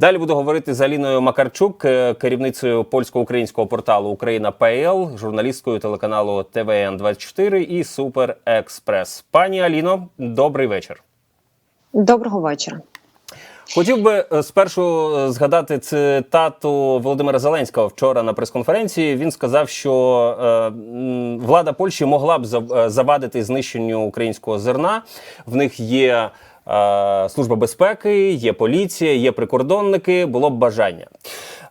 Далі буду говорити з Аліною Макарчук, е, керівницею польсько-українського порталу Україна ПЛ, журналісткою телеканалу ТВН 24 і Супер Експрес. Пані Аліно, добрий вечір. Доброго вечора. Хотів би е, спершу е, згадати цитату Володимира Зеленського вчора на прес-конференції. Він сказав, що влада Польщі могла б завадити знищенню українського зерна. В них є служба безпеки, є поліція, є прикордонники. Було б бажання.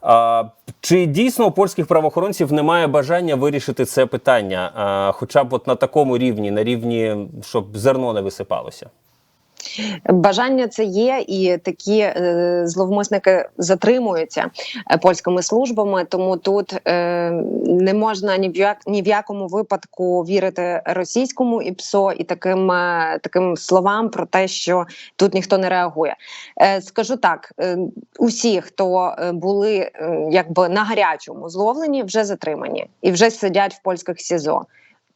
А, чи дійсно у польських правоохоронців немає бажання вирішити це питання, а, хоча б от на такому рівні, на рівні, щоб зерно не висипалося? Бажання це є, і такі е, зловмисники затримуються е, польськими службами. Тому тут е, не можна ні в як ні в якому випадку вірити російському ІПСО і таким, е, таким словам про те, що тут ніхто не реагує. Е, скажу так: е, усі, хто е, були е, якби на гарячому зловлені, вже затримані і вже сидять в польських СІЗО.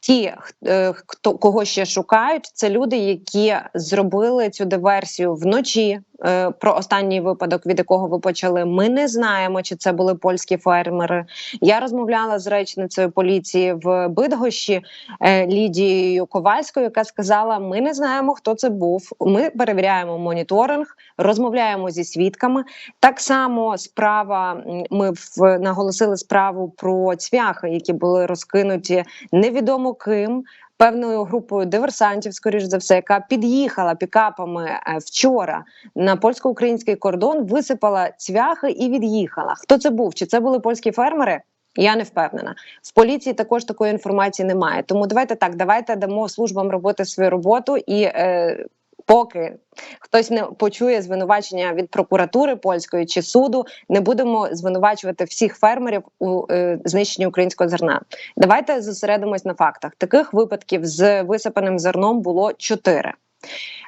Ті, е, хто кого ще шукають, це люди, які зробили цю диверсію вночі. Е, Про останній випадок, від якого ви почали, ми не знаємо, чи це були польські фермери. Я розмовляла з речницею поліції в Бидгощі е, Лідією Ковальською, яка сказала: Ми не знаємо, хто це був. Ми перевіряємо моніторинг, розмовляємо зі свідками. Так само справа ми наголосили справу про цвяхи, які були розкинуті невідомо ким. Певною групою диверсантів, скоріш за все, яка під'їхала пікапами е, вчора на польсько-український кордон, висипала цвяхи і від'їхала. Хто це був? Чи це були польські фермери? Я не впевнена. В поліції також такої інформації немає. Тому давайте так, давайте дамо службам робити свою роботу і. Е, Поки хтось не почує звинувачення від прокуратури польської чи суду, не будемо звинувачувати всіх фермерів у е, знищенні українського зерна. Давайте зосередимось на фактах. Таких випадків з висипаним зерном було чотири.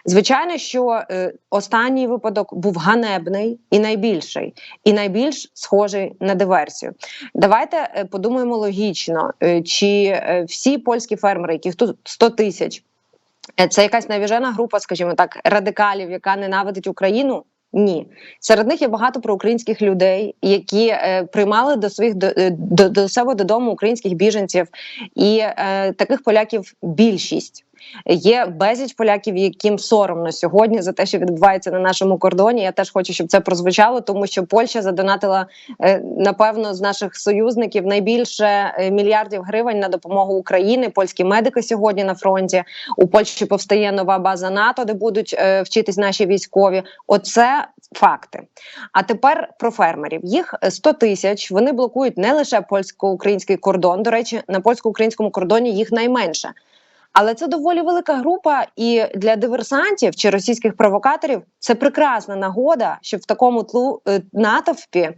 Звичайно, що е, останній випадок був ганебний і найбільший, і найбільш схожий на диверсію. Давайте е, подумаємо логічно, е, чи е, всі польські фермери, яких тут 100 тисяч, це якась навіжена група, скажімо так, радикалів, яка ненавидить Україну. Ні, серед них є багато проукраїнських людей, які е, приймали до своїх до, е, до, до себе додому українських біженців, і е, таких поляків більшість. Є безліч поляків, яким соромно сьогодні за те, що відбувається на нашому кордоні. Я теж хочу, щоб це прозвучало, тому що Польща задонатила е, напевно з наших союзників найбільше е, мільярдів гривень на допомогу Україні. Польські медики сьогодні на фронті. У Польщі повстає нова база НАТО, де будуть е, вчитись наші військові. Оце факти. А тепер про фермерів. Їх 100 тисяч. Вони блокують не лише польсько-український кордон. До речі, на польсько-українському кордоні їх найменше. Але це доволі велика група, і для диверсантів чи російських провокаторів це прекрасна нагода, щоб в такому тлу е, натовпі,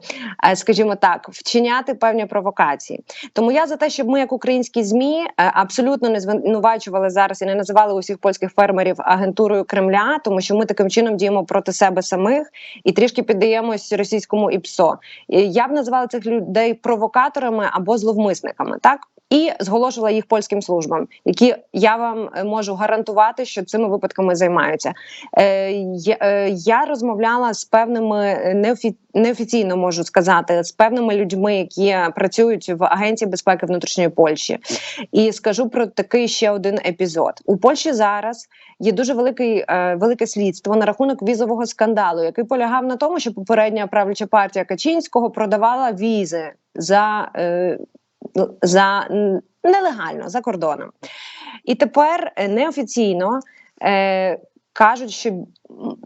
е, скажімо так, вчиняти певні провокації. Тому я за те, щоб ми, як українські змі, е, абсолютно не звинувачували зараз і не називали усіх польських фермерів агентурою Кремля, тому що ми таким чином діємо проти себе самих і трішки піддаємось російському ІПСО. Я б називала цих людей провокаторами або зловмисниками, так. І зголошувала їх польським службам, які я вам е, можу гарантувати, що цими випадками займаються. Е, е, я розмовляла з певними е, неофі, неофіційно можу сказати, з певними людьми, які працюють в агенції безпеки внутрішньої Польщі, і скажу про такий ще один епізод. У Польщі зараз є дуже великий е, велике слідство на рахунок візового скандалу, який полягав на тому, що попередня правляча партія Качинського продавала візи за. Е, за нелегально за кордоном. І тепер е, неофіційно е, кажуть, що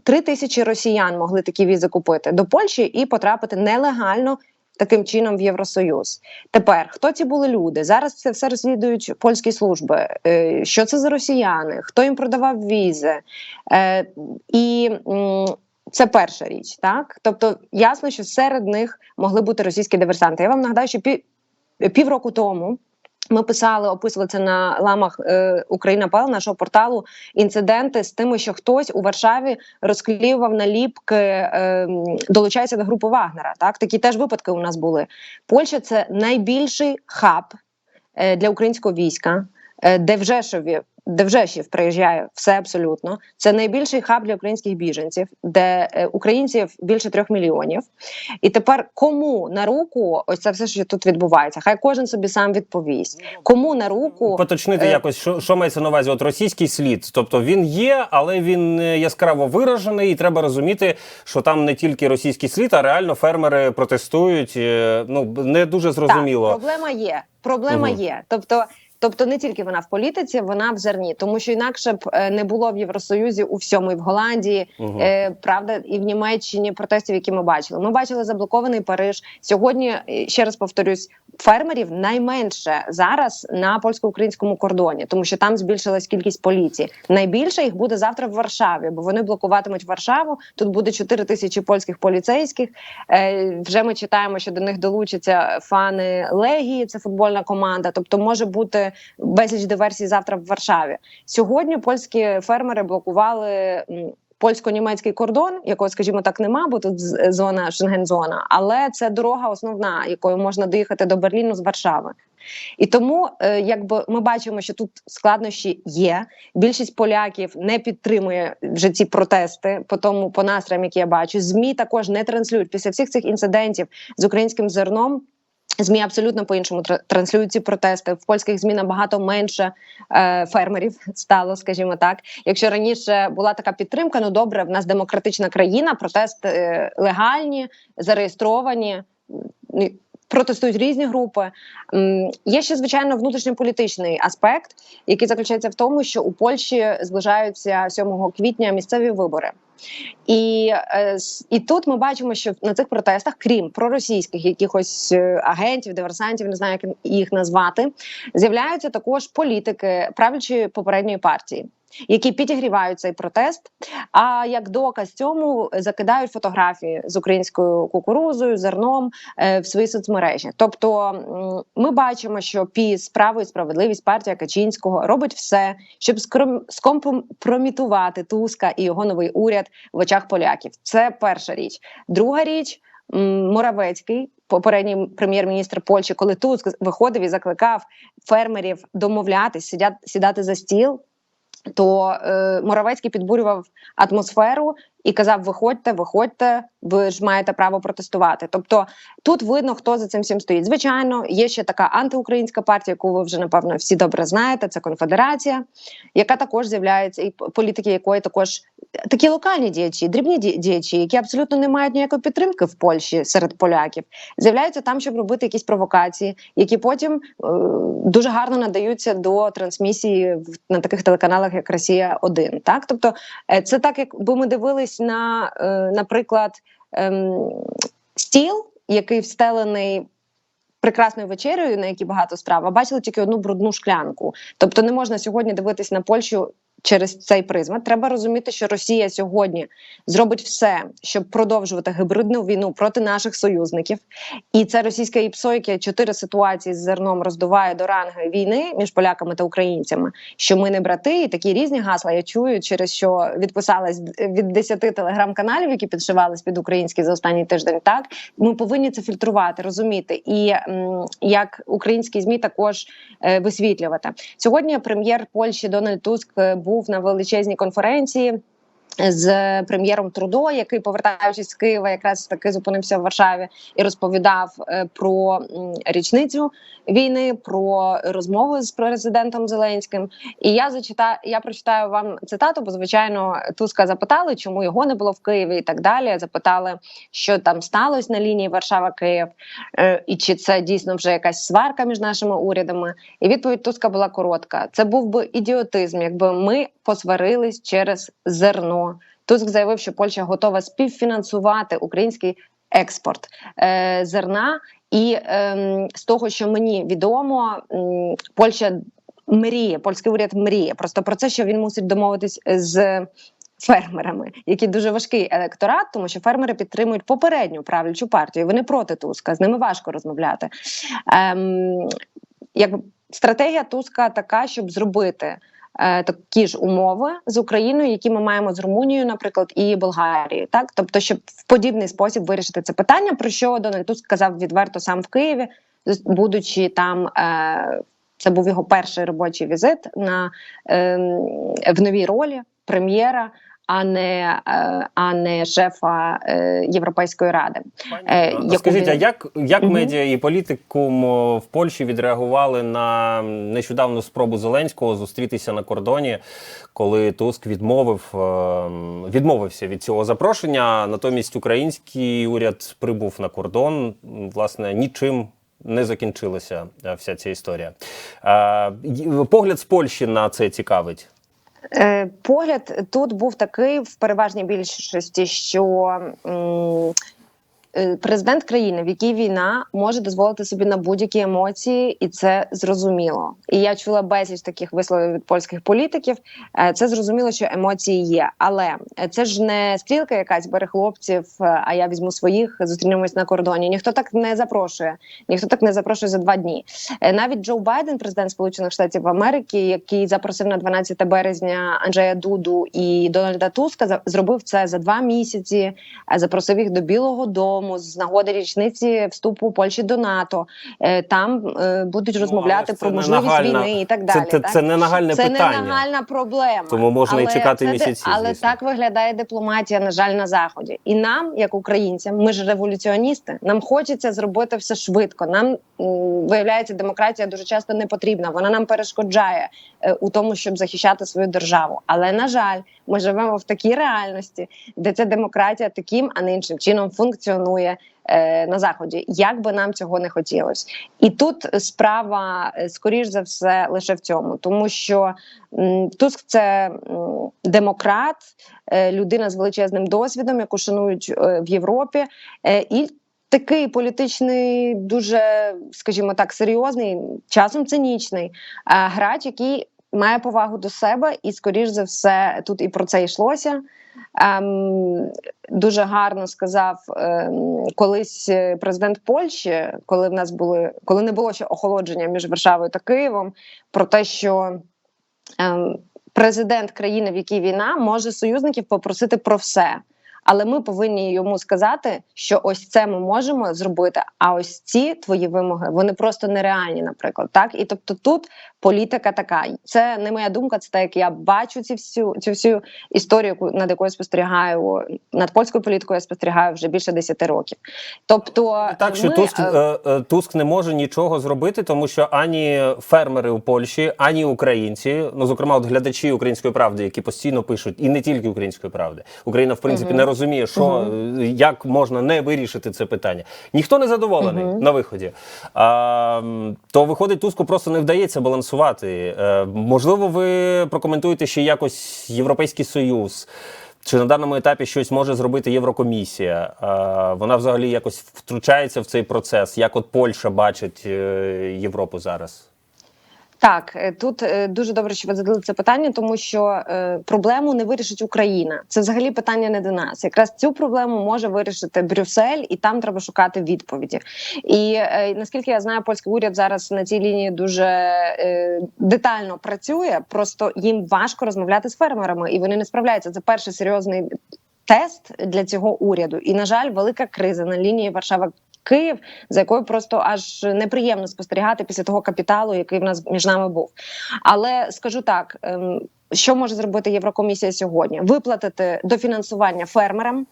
три тисячі росіян могли такі візи купити до Польщі і потрапити нелегально. Таким чином в Євросоюз. Тепер хто ці були люди? Зараз це все розслідують польські служби. Е, що це за росіяни? Хто їм продавав візи? Е, і це перша річ, так тобто ясно, що серед них могли бути російські диверсанти. Я вам нагадаю, що півроку тому. Ми писали, описували це на ламах е, Україна Пал нашого порталу. Інциденти з тими, що хтось у Варшаві розклівав наліпки, е, долучається до групи Вагнера. Так такі теж випадки у нас були. Польща це найбільший хаб е, для українського війська. Е, де в Жешові. Де в Жешів приїжджає все абсолютно. Це найбільший хаб для українських біженців, де е, українців більше трьох мільйонів. І тепер кому на руку ось це все, що тут відбувається? Хай кожен собі сам відповість. Кому на руку Поточнити Е, якось, що, що мається на увазі? От російський слід. Тобто він є, але він не яскраво виражений, і треба розуміти, що там не тільки російський слід, а реально фермери протестують. е, Ну не дуже зрозуміло. Так, проблема є. Проблема Мгм. є. Тобто, тобто не тільки вона в політиці, вона в зерні, тому що інакше б е, не було в Євросоюзі у всьому, і в Голландії, Мгм. е, правда, і в Німеччині протестів, які ми бачили. Ми бачили заблокований Париж. Сьогодні е, ще раз повторюсь, фермерів найменше зараз на польсько-українському кордоні, тому що там збільшилась кількість поліції. Найбільше їх буде завтра в Варшаві, бо вони блокуватимуть Варшаву. Тут буде 4 тисячі польських поліцейських. Е, вже ми читаємо, що до них долучаться фани Легії, це футбольна команда. Тобто може бути безліч диверсій завтра в Варшаві. Сьогодні польські фермери блокували. Польсько-німецький кордон, якого, скажімо так, нема, бо тут зона Шенген-зона, але це дорога основна, якою можна доїхати до Берліну з Варшави. І тому, е, якби ми бачимо, що тут складнощі є. Більшість поляків не підтримує вже ці протести по тому, по настроям, які я бачу. Змі також не транслюють після всіх цих інцидентів з українським зерном. Змі абсолютно по-іншому тра- транслюють ці протести. В польських змі набагато менше е, фермерів стало, скажімо так. Якщо раніше була така підтримка, ну добре, в нас демократична країна, протести е, легальні, зареєстровані. Протестують різні групи. Є ще звичайно внутрішньополітичний аспект, який заключається в тому, що у Польщі зближаються 7 квітня місцеві вибори. І, е, і тут ми бачимо, що на цих протестах, крім проросійських якихось е, агентів, диверсантів, не знаю, як їх назвати, з'являються також політики правлячої попередньої партії. Які підігрівають цей протест, а як доказ цьому закидають фотографії з українською кукурузою, зерном е, в свої соцмережі. Тобто ми бачимо, що ПІС, право і справедливість, партія Качинського робить все, щоб скомпрометувати Туска і його новий уряд в очах поляків. Це перша річ. Друга річ. Моравецький, попередній прем'єр-міністр Польщі, коли Туск виходив і закликав фермерів домовлятись, сідати за стіл, то е, Моравецький підбурював атмосферу і казав: Виходьте, виходьте, ви ж маєте право протестувати. Тобто тут видно, хто за цим всім стоїть. Звичайно, є ще така антиукраїнська партія, яку ви вже напевно всі добре знаєте. Це конфедерація, яка також з'являється, і політики якої також такі локальні діячі, дрібні діячі, які абсолютно не мають ніякої підтримки в Польщі серед поляків, з'являються там, щоб робити якісь провокації, які потім е, дуже гарно надаються до трансмісії в- на таких телеканалах, як Росія 1 Так, тобто, е, це так, якби ми дивились на, е, наприклад, ем, стіл, який встелений. Прекрасною вечерею, на якій багато страв, а бачили тільки одну брудну шклянку. Тобто не можна сьогодні дивитись на Польщу через цей призмат. Треба розуміти, що Росія сьогодні зробить все, щоб продовжувати гибридну війну проти наших союзників. І це російське ІПСО, яке чотири ситуації з зерном роздуває до ранги війни між поляками та українцями. Що ми не брати, і такі різні гасла я чую, через що відписалась від 10 телеграм-каналів, які підшивались під український за останній тиждень. Так ми повинні це фільтрувати, розуміти, і м, як українські змі також е, висвітлювати сьогодні. Прем'єр Польщі Дональд Туск е, був на величезній конференції. З прем'єром Трудо, який повертаючись з Києва, якраз таки зупинився в Варшаві і розповідав е, про річницю війни, про розмови з президентом Зеленським. І я зачитаю, я прочитаю вам цитату, бо звичайно Туска запитали, чому його не було в Києві, і так далі. Запитали, що там сталося на лінії Варшава-Київ, е, і чи це дійсно вже якась сварка між нашими урядами. І відповідь Туска була коротка: це був би ідіотизм, якби ми посварились через зерно. Туск заявив, що Польща готова співфінансувати український експорт е, зерна. І ем, з того, що мені відомо, Польща мріє, польський уряд мріє просто про це, що він мусить домовитись з. Фермерами, які дуже важкий електорат, тому що фермери підтримують попередню правлячу партію. Вони проти Туска, з ними важко розмовляти. Ем, якби стратегія Туска така, щоб зробити е, такі ж умови з Україною, які ми маємо з Румунією, наприклад, і Болгарією. Так, тобто, щоб в подібний спосіб вирішити це питання, про що Дональд Туск сказав відверто сам в Києві, будучи там. Е, Це був його перший робочий візит на е, в новій ролі прем'єра, а не, е, а не шефа е, Європейської ради. Е, яку Скажіть, а як, як Мгм. медіа і політикум в Польщі відреагували на нещодавну спробу Зеленського зустрітися на кордоні, коли Туск відмовив відмовився від цього запрошення? Натомість український уряд прибув на кордон. Власне, нічим. Не закінчилася вся ця історія. Погляд з Польщі на це цікавить. Е, Погляд тут був такий в переважній більшості, що президент країни, в якій війна, може дозволити собі на будь-які емоції, і це зрозуміло. І я чула безліч таких висловів від польських політиків. Е, Це зрозуміло, що емоції є. Але е, це ж не стрілка, якась бере хлопців, е, а я візьму своїх, зустрінемось на кордоні. Ніхто так не запрошує, ніхто так не запрошує за два дні. Е, Навіть Джо Байден, президент Сполучених Штатів Америки, який запросив на 12 березня Анджея Дуду і Дональда Туска, зробив це за два місяці. е, Запросив їх до Білого Дому з нагоди річниці вступу Польщі до НАТО. Е, Там е, будуть Ну, розмовляти але ж про можливість нагальна- війни і так далі. це, так? це не нагальне це питання. не нагальна проблема. Тому можна і чекати це місяці, Але звісно. так виглядає дипломатія, на жаль, на заході. І нам, як українцям, ми ж революціоністи. Нам хочеться зробити все швидко. Нам виявляється, демократія дуже часто не потрібна. Вона нам перешкоджає е, у тому, щоб захищати свою державу. Але на жаль, ми живемо в такій реальності, де ця демократія таким, а не іншим чином функціонує. Е, На заході, як би нам цього не хотілося, і тут справа е, скоріш за все лише в цьому, тому що м, Туск це м, демократ, е, людина з величезним досвідом, яку шанують е, в Європі, е, і такий політичний, дуже, скажімо так, серйозний, часом цинічний е, грач, який має повагу до себе, і скоріш за все тут і про це йшлося. Ем, дуже гарно сказав ем, колись е, президент Польщі, коли в нас були, коли не було ще охолодження між Варшавою та Києвом, про те, що ем, президент країни, в якій війна, може союзників попросити про все. Але ми повинні йому сказати, що ось це ми можемо зробити. А ось ці твої вимоги вони просто нереальні, наприклад. Так і тобто тут політика така. Це не моя думка, це так, як я бачу ці всю цю всю історію, над якою спостерігаю над польською політикою. Я спостерігаю вже більше 10 років. Тобто, Так, що ми, Туск, е, е, е, Туск не може нічого зробити, тому що ані фермери у Польщі, ані українці, ну зокрема, от глядачі української правди, які постійно пишуть, і не тільки української правди, Україна в принципі Мгм. не розуміє, що е, як можна не вирішити це питання. Ніхто не задоволений Мгм. на виході. А, то виходить, Туску просто не вдається балансувати. Е, можливо, ви прокоментуєте ще якось Європейський Союз. Чи на даному етапі щось може зробити Єврокомісія? Е, Вона взагалі якось втручається в цей процес, як от Польща бачить е, Європу зараз? Так, е, тут е, дуже добре, що ви задали це питання, тому що е, проблему не вирішить Україна. Це взагалі питання не до нас. Якраз цю проблему може вирішити Брюссель, і там треба шукати відповіді. І наскільки я знаю, польський уряд зараз на цій лінії дуже детально працює. Просто їм важко розмовляти з фермерами, і вони не справляються. Це перший серйозний тест для цього уряду. І на жаль, велика криза на лінії Варшава. Київ, за якою просто аж неприємно спостерігати після того капіталу, який в нас між нами був. Але скажу так: ем, що може зробити Єврокомісія сьогодні? Виплатити дофінансування фермерам,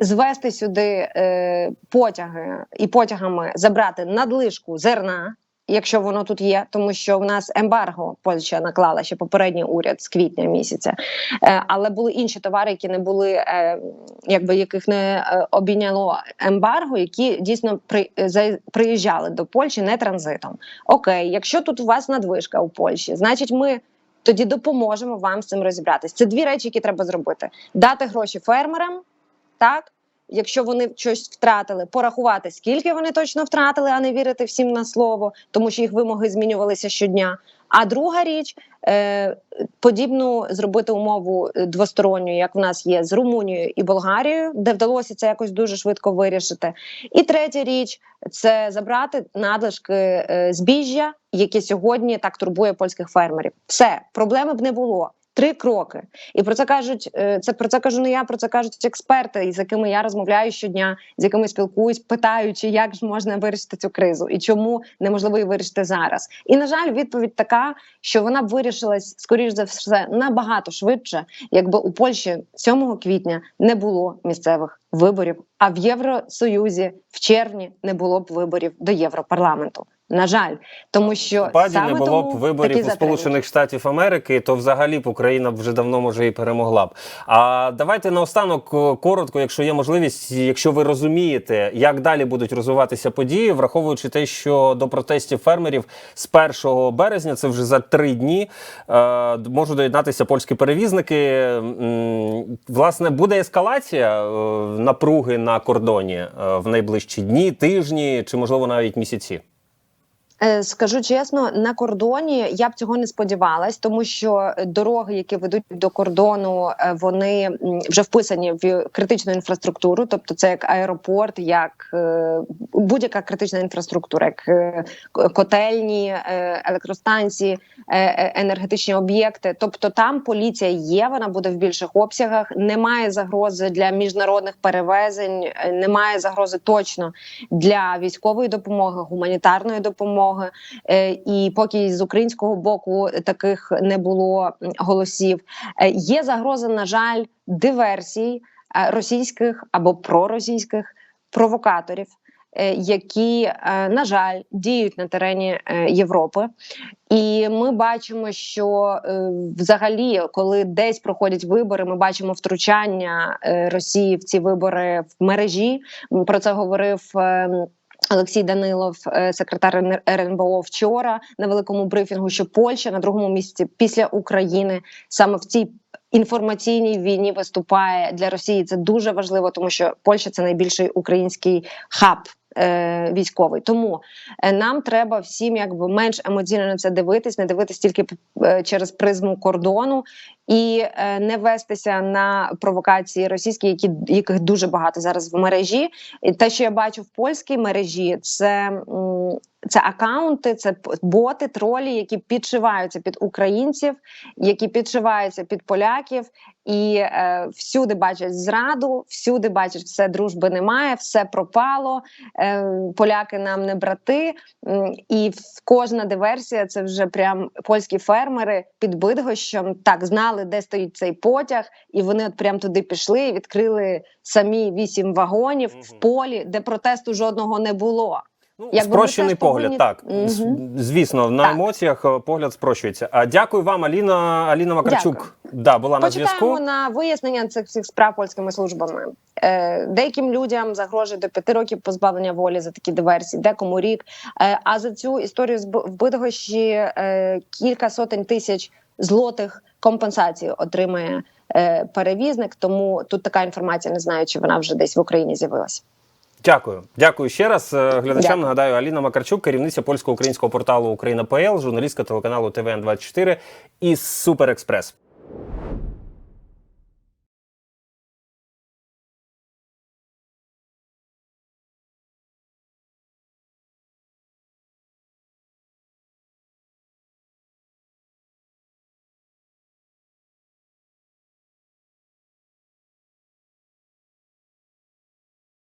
звести сюди е, потяги і потягами забрати надлишку зерна. Якщо воно тут є, тому що в нас ембарго Польща наклала ще попередній уряд з квітня місяця, е, але були інші товари, які не були, е, якби яких не е, обійняло ембарго, які дійсно при, приїжджали до Польщі не транзитом. Окей, якщо тут у вас надвижка у Польщі, значить ми. Тоді допоможемо вам з цим розібратись. Це дві речі, які треба зробити: дати гроші фермерам, так якщо вони щось втратили, порахувати, скільки вони точно втратили, а не вірити всім на слово, тому що їх вимоги змінювалися щодня. А друга річ е, подібну зробити умову е, двосторонню, як в нас є з Румунією і Болгарією, де вдалося це якось дуже швидко вирішити. І третя річ це забрати надлишки е, збіжжя, яке сьогодні так турбує польських фермерів. Все проблеми б не було. Три кроки, і про це кажуть. е, Це про це кажу не я. Про це кажуть експерти, з якими я розмовляю щодня, з якими спілкуюсь, питаючи, як ж можна вирішити цю кризу і чому неможливо її вирішити зараз. І на жаль, відповідь така, що вона б вирішилась скоріш за все набагато швидше, якби у Польщі 7 квітня не було місцевих виборів, а в Євросоюзі в червні не було б виборів до Європарламенту. На жаль, тому що Паді саме не було б виборів у. Сполучених Штатів Америки, то взагалі б Україна вже давно може і перемогла б. А давайте наостанок е, коротко, якщо є можливість, якщо ви розумієте, як далі будуть розвиватися події, враховуючи те, що до протестів фермерів з 1 березня, це вже за три дні, е, можуть доєднатися польські перевізники. Власне, буде ескалація е, напруги на кордоні е, в найближчі дні, тижні чи можливо навіть місяці. Е, Скажу чесно, на кордоні я б цього не сподівалась, тому що дороги, які ведуть до кордону, е, вони вже вписані в критичну інфраструктуру, тобто це як аеропорт, як е, будь-яка критична інфраструктура, як котельні, електростанції, енергетичні об'єкти. Тобто там поліція є, вона буде в більших обсягах. Немає загрози для міжнародних перевезень, немає загрози точно для військової допомоги, гуманітарної допомоги. Е, І поки з українського боку таких не було голосів, Е, є загроза, на жаль, диверсій е, російських або проросійських провокаторів. Які на жаль діють на терені Європи, і ми бачимо, що взагалі, коли десь проходять вибори, ми бачимо втручання Росії в ці вибори в мережі. Про це говорив. Олексій Данилов, е, секретар РН- РНБО, вчора на великому брифінгу, що Польща на другому місці після України саме в цій інформаційній війні виступає для Росії. Це дуже важливо, тому що Польща це найбільший український хаб. е, Військовий тому е, нам треба всім якби менш емоційно на це дивитись, не дивитись тільки через призму кордону і е, не вестися на провокації російські, які яких дуже багато зараз в мережі. І те, що я бачу в польській мережі, це, це акаунти, це боти, тролі, які підшиваються під українців, які підшиваються під поляків, і е, всюди бачать зраду, всюди бачать, все дружби немає, все пропало. Е, поляки нам не брати. М, І кожна диверсія це вже прям польські фермери під Бидгощем так знали, де стоїть цей потяг, і вони от прям туди пішли і відкрили самі вісім вагонів в полі, де протесту жодного не було. Ну, Якби спрощений погляд, повинні- так. З- Звісно, на Так. емоціях е, погляд спрощується. А дякую вам, Аліна Аліна Макарчук. Да, була на зв'язку. на вияснення цих всіх справ польськими службами. Е, деяким людям загрожує до п'яти років позбавлення волі за такі диверсії, декому рік. Е, а за цю історію з в Бидгощі е, кілька сотень тисяч злотих компенсації отримає е, перевізник. Тому тут така інформація не знаю, чи вона вже десь в Україні з'явилася. Дякую. Дякую ще раз. Е, Глядачам Дякую. нагадаю, Аліна Макарчук, керівниця польсько-українського порталу Україна.пл, журналістка телеканалу ТВН 24 і Суперекспрес.